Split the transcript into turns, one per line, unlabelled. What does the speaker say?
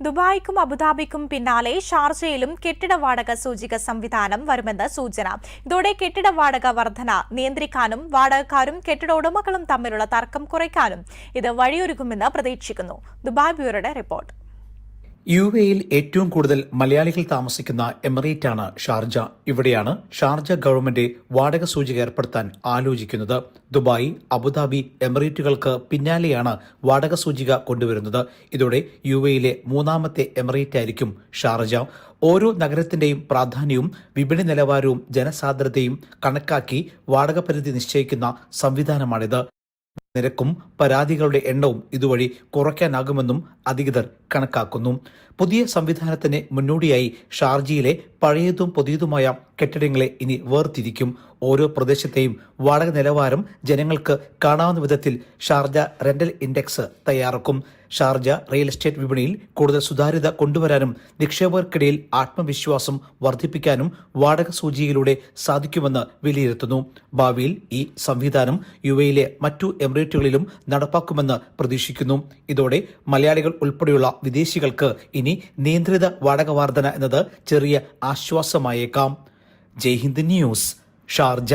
ദുബായ്ക്കും അബുദാബിക്കും പിന്നാലെ ഷാർജയിലും കെട്ടിട വാടക സൂചിക സംവിധാനം വരുമെന്ന് സൂചന. ഇതോടെ കെട്ടിട വാടക വർധന നിയന്ത്രിക്കാനും വാടകക്കാരും കെട്ടിട ഉടമകളും തമ്മിലുള്ള തർക്കം കുറയ്ക്കാനും ഇത് വഴിയൊരുക്കുമെന്ന് പ്രതീക്ഷിക്കുന്നു. Dubai ബ്യൂറോയുടെ report.
യു എയിൽ ഏറ്റവും കൂടുതൽ മലയാളികൾ താമസിക്കുന്ന എമിറേറ്റാണ് ഷാർജ. ഇവിടെയാണ് ഷാർജ ഗവൺമെന്റ് വാടക സൂചിക ഏർപ്പെടുത്താൻ ആലോചിക്കുന്നത്. ദുബായ് അബുദാബി എമിറേറ്റുകൾക്ക് പിന്നാലെയാണ് വാടക സൂചിക കൊണ്ടുവരുന്നത്. ഇതോടെ യു എയിലെ മൂന്നാമത്തെ എമിറേറ്റ് ആയിരിക്കും ഷാർജ. ഓരോ നഗരത്തിന്റെയും പ്രാധാന്യവും വിപണി നിലവാരവും ജനസാന്ദ്രതയും കണക്കാക്കി വാടക പരിധി നിശ്ചയിക്കുന്ന സംവിധാനമാണിത്. നിരക്കും പരാതികളുടെ എണ്ണവും ഇതുവഴി കുറയ്ക്കാനാകുമെന്നും അധികൃതർ കണക്കാക്കുന്നു. പുതിയ സംവിധാനത്തിന് മുന്നോടിയായി ഷാർജയിലെ പഴയതും പുതിയതുമായ കെട്ടിടങ്ങളെ ഇനി വേർതിരിക്കും. ഓരോ പ്രദേശത്തെയും വാടക നിലവാരം ജനങ്ങൾക്ക് കാണാവുന്ന വിധത്തിൽ ഷാർജ റെന്റൽ ഇൻഡെക്സ് തയ്യാറാക്കും. ഷാർജ റിയൽ എസ്റ്റേറ്റ് വിപണിയിൽ കൂടുതൽ സുതാര്യത കൊണ്ടുവരാനും നിക്ഷേപകർക്കിടയിൽ ആത്മവിശ്വാസം വർദ്ധിപ്പിക്കാനും വാടക സൂചികയിലൂടെ സാധിക്കുമെന്ന് വിലയിരുത്തുന്നു. ഭാവിയിൽ ഈ സംവിധാനം യു എയിലെ മറ്റു എമിറേറ്റുകളിലും നടപ്പാക്കുമെന്ന് പ്രതീക്ഷിക്കുന്നു. ഇതോടെ മലയാളികൾ ഉൾപ്പെടെയുള്ള വിദേശികൾക്ക് ഇനി നിയന്ത്രിത വാടക വർധന എന്നത് ചെറിയ ആശ്വാസമായേക്കാം. Jaihind news Sharjah.